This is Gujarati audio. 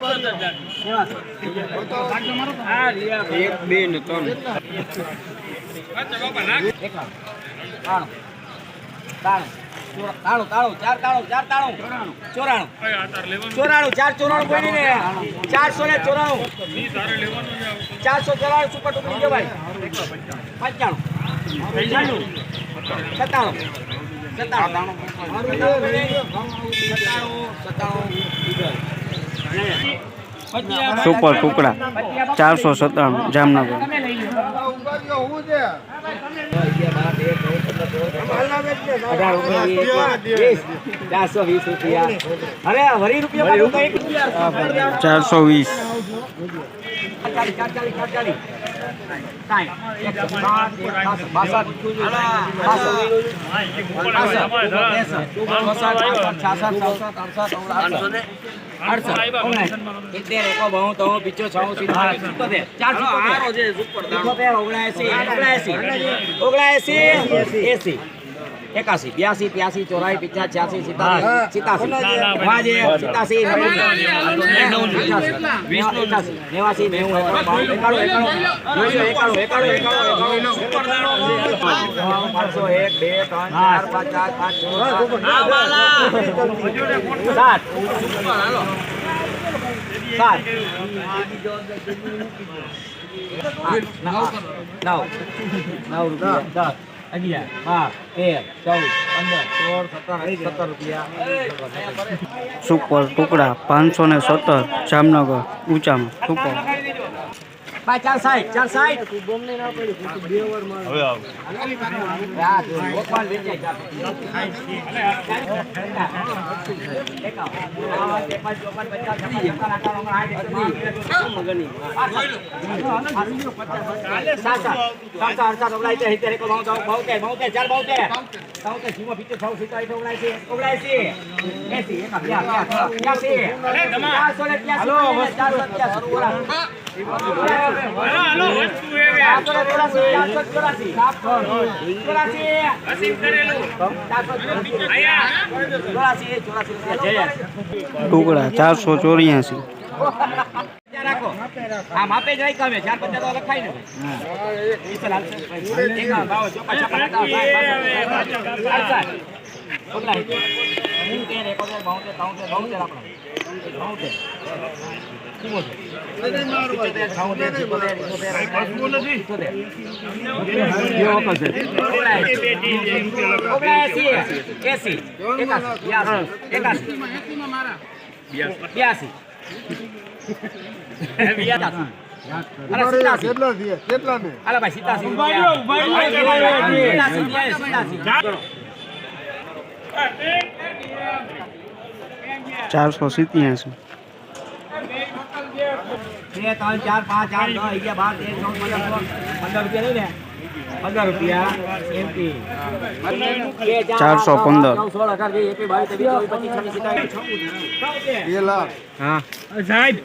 એક બે ને ત્રણ તાળું તાળું ચાર તાળું ચાર તાળું ચોરાણું ચોરાણું ચાર ચોરાણું ચારસો ને ચોરાણું ચારસો ચોરાણું સુપર ટુકડી જો ભાઈ પંચાણું પંચાણું સત્તાણું સત્તાણું સત્તાણું સુપર ટુકડા ચારસો સત્તાણું જામનગર. ચારસો વીસ. રૂપિયા ઓગણએસી. ઓગણએસી એસી. એકાસી બ્યાસી ત્યાસી ચોરાઈ પિચાસી છ્યાસી સિત્તાસી સિત્તાસી વાજે સિત્તાસી નેવાસી નેવું પાંચસો એક બે ત્રણ ચાર પાંચ ચાર પાંચ છ સાત. સાત. નવ નવ. નવ રૂપિયા. દસ અગિયાર બાર તેર સુપર ટુકડા પાંચસો ને સત્તર જામનગર ઊંચામાં. સુપર. ભાઈ ચાર સાઈઠ ચાર સીમો, પિત્તેર, છ, ટુકડા ચારસો ચોર્યાસી રાખો. આ માપે જ રાખ્યા. ચાર પચાસ તો લખાય ને ભાઈ. ઈસલ હાલશે. એકાવન, બાવન, ચોપન, છપ્પન, સત્તાવન, સાઠ, બાસઠ, અડસઠ. ઓગણસિત્તેર. સિત્તેર, એકોતેર, બોતેર, તોતેર, બોતેર આપણે. બોતેર. ચુમ્મોતેર. પિત્તોતેર, છોતેર, સિત્તોતેર, ઇઠ્ઠોતેર, ઓગણએંસી, ઇઠ્ઠોતેર. ઓગણએંસી. એંસી. એકાસી. બ્યાસી. એકાસી. બ્યાસી. બ્યાસી. અરે સિત્તાસી. અરે ચારસો સિત્યાસી બે ત્રણ ચાર પાંચ આઠ દસ અગિયાર બાર તેર ચૌદ પંદર રૂપિયા ને પંદર રૂપિયા એમપી ચારસો પંદર. સોળ અઢાર વીસ એકવીસ બાવીસ ત્રેવીસ ચોવીસ પચીસ છવ્વીસ હા સાહેબ